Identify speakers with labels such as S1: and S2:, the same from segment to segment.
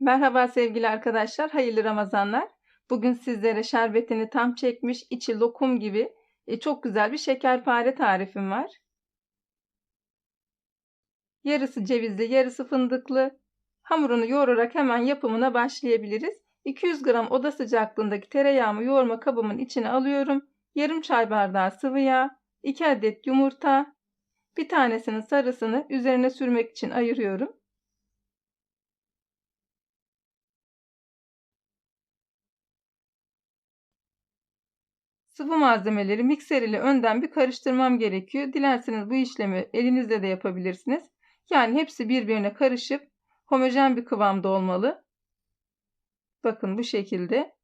S1: Merhaba sevgili arkadaşlar, hayırlı Ramazanlar. Bugün sizlere şerbetini tam çekmiş, içi lokum gibi e, çok güzel bir şekerpare tarifim var. Yarısı cevizli, yarısı fındıklı. Hamurunu yoğurarak hemen yapımına başlayabiliriz. 200 gram oda sıcaklığındaki tereyağımı yoğurma kabımın içine alıyorum. Yarım çay bardağı sıvı yağ, 2 adet yumurta, bir tanesinin sarısını üzerine sürmek için ayırıyorum. Sıvı malzemeleri mikser ile önden bir karıştırmam gerekiyor. Dilerseniz bu işlemi elinizle de yapabilirsiniz. Yani hepsi birbirine karışıp homojen bir kıvamda olmalı. Bakın bu şekilde.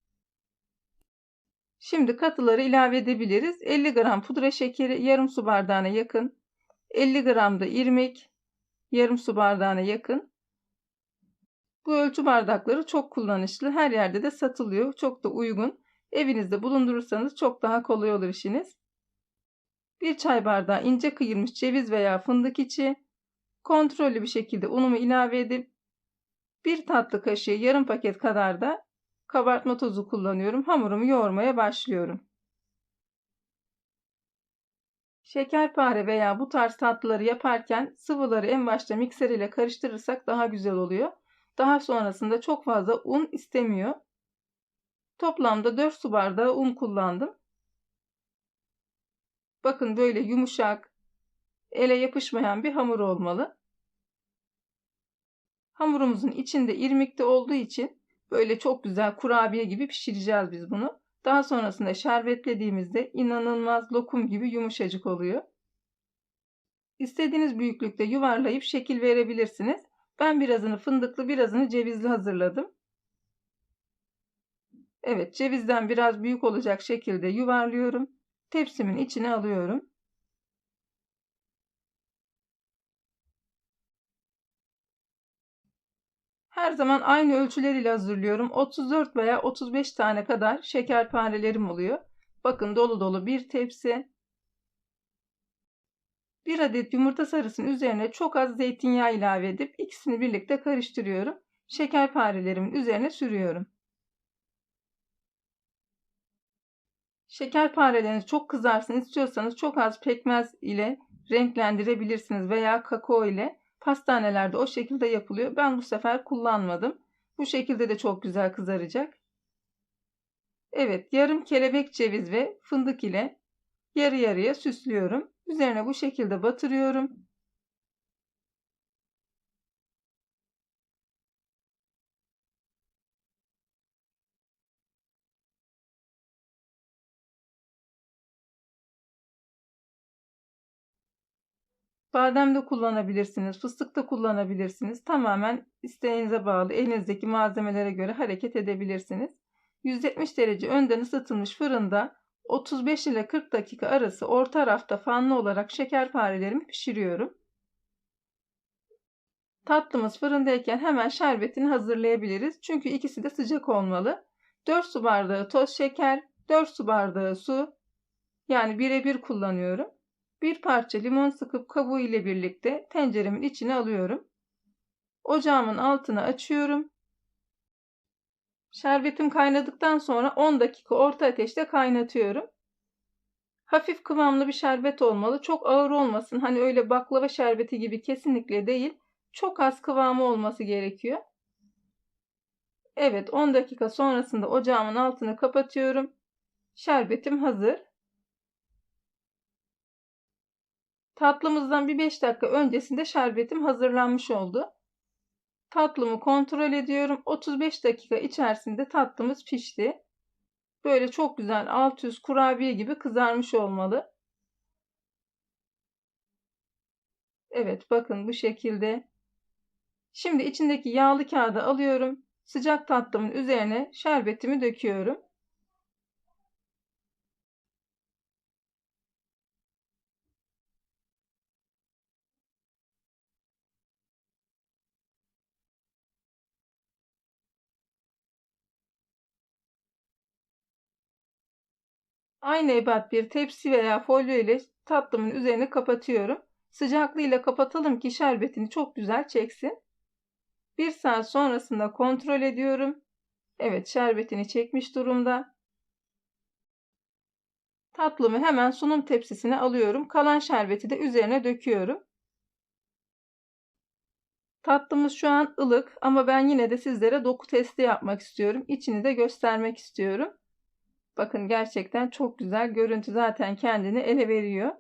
S1: Şimdi katıları ilave edebiliriz. 50 gram pudra şekeri yarım su bardağına yakın. 50 gram da irmik yarım su bardağına yakın. Bu ölçü bardakları çok kullanışlı. Her yerde de satılıyor. Çok da uygun. Evinizde bulundurursanız çok daha kolay olur işiniz. Bir çay bardağı ince kıyılmış ceviz veya fındık içi. Kontrollü bir şekilde unumu ilave edip bir tatlı kaşığı yarım paket kadar da kabartma tozu kullanıyorum. Hamurumu yoğurmaya başlıyorum. Şekerpare veya bu tarz tatlıları yaparken sıvıları en başta mikser ile karıştırırsak daha güzel oluyor. Daha sonrasında çok fazla un istemiyor. Toplamda 4 su bardağı un kullandım. Bakın böyle yumuşak, ele yapışmayan bir hamur olmalı. Hamurumuzun içinde irmikte olduğu için böyle çok güzel kurabiye gibi pişireceğiz biz bunu. Daha sonrasında şerbetlediğimizde inanılmaz lokum gibi yumuşacık oluyor. İstediğiniz büyüklükte yuvarlayıp şekil verebilirsiniz. Ben birazını fındıklı birazını cevizli hazırladım. Evet cevizden biraz büyük olacak şekilde yuvarlıyorum. Tepsimin içine alıyorum. Her zaman aynı ölçüler ile hazırlıyorum. 34 veya 35 tane kadar şekerparelerim oluyor. Bakın dolu dolu bir tepsi. Bir adet yumurta sarısının üzerine çok az zeytinyağı ilave edip ikisini birlikte karıştırıyorum. Şekerparelerimin üzerine sürüyorum. Şekerpareleriniz çok kızarsın istiyorsanız çok az pekmez ile renklendirebilirsiniz veya kakao ile. Pastanelerde o şekilde yapılıyor. Ben bu sefer kullanmadım. Bu şekilde de çok güzel kızaracak. Evet yarım kelebek ceviz ve fındık ile yarı yarıya süslüyorum. Üzerine bu şekilde batırıyorum. Badem de kullanabilirsiniz, fıstık da kullanabilirsiniz. Tamamen isteğinize bağlı, elinizdeki malzemelere göre hareket edebilirsiniz. 170 derece önden ısıtılmış fırında 35 ile 40 dakika arası orta rafta fanlı olarak şekerparelerimi pişiriyorum. Tatlımız fırındayken hemen şerbetini hazırlayabiliriz. Çünkü ikisi de sıcak olmalı. 4 su bardağı toz şeker, 4 su bardağı su yani birebir kullanıyorum. Bir parça limon sıkıp kabuğu ile birlikte tenceremin içine alıyorum. Ocağımın altını açıyorum. Şerbetim kaynadıktan sonra 10 dakika orta ateşte kaynatıyorum. Hafif kıvamlı bir şerbet olmalı. Çok ağır olmasın. Hani öyle baklava şerbeti gibi kesinlikle değil. Çok az kıvamı olması gerekiyor. Evet 10 dakika sonrasında ocağımın altını kapatıyorum. Şerbetim hazır. Tatlımızdan bir 5 dakika öncesinde şerbetim hazırlanmış oldu. Tatlımı kontrol ediyorum. 35 dakika içerisinde tatlımız pişti. Böyle çok güzel alt üst kurabiye gibi kızarmış olmalı. Evet bakın bu şekilde. Şimdi içindeki yağlı kağıdı alıyorum. Sıcak tatlımın üzerine şerbetimi döküyorum. Aynı ebat bir tepsi veya folyo ile tatlımın üzerine kapatıyorum. Sıcaklığıyla kapatalım ki şerbetini çok güzel çeksin. Bir saat sonrasında kontrol ediyorum. Evet şerbetini çekmiş durumda. Tatlımı hemen sunum tepsisine alıyorum. Kalan şerbeti de üzerine döküyorum. Tatlımız şu an ılık ama ben yine de sizlere doku testi yapmak istiyorum. İçini de göstermek istiyorum. Bakın gerçekten çok güzel. Görüntü zaten kendini ele veriyor.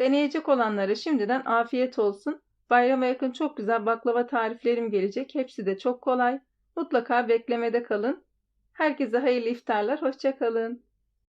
S1: Deneyecek olanlara şimdiden afiyet olsun. Bayrama yakın çok güzel baklava tariflerim gelecek. Hepsi de çok kolay. Mutlaka beklemede kalın. Herkese hayırlı iftarlar. Hoşçakalın.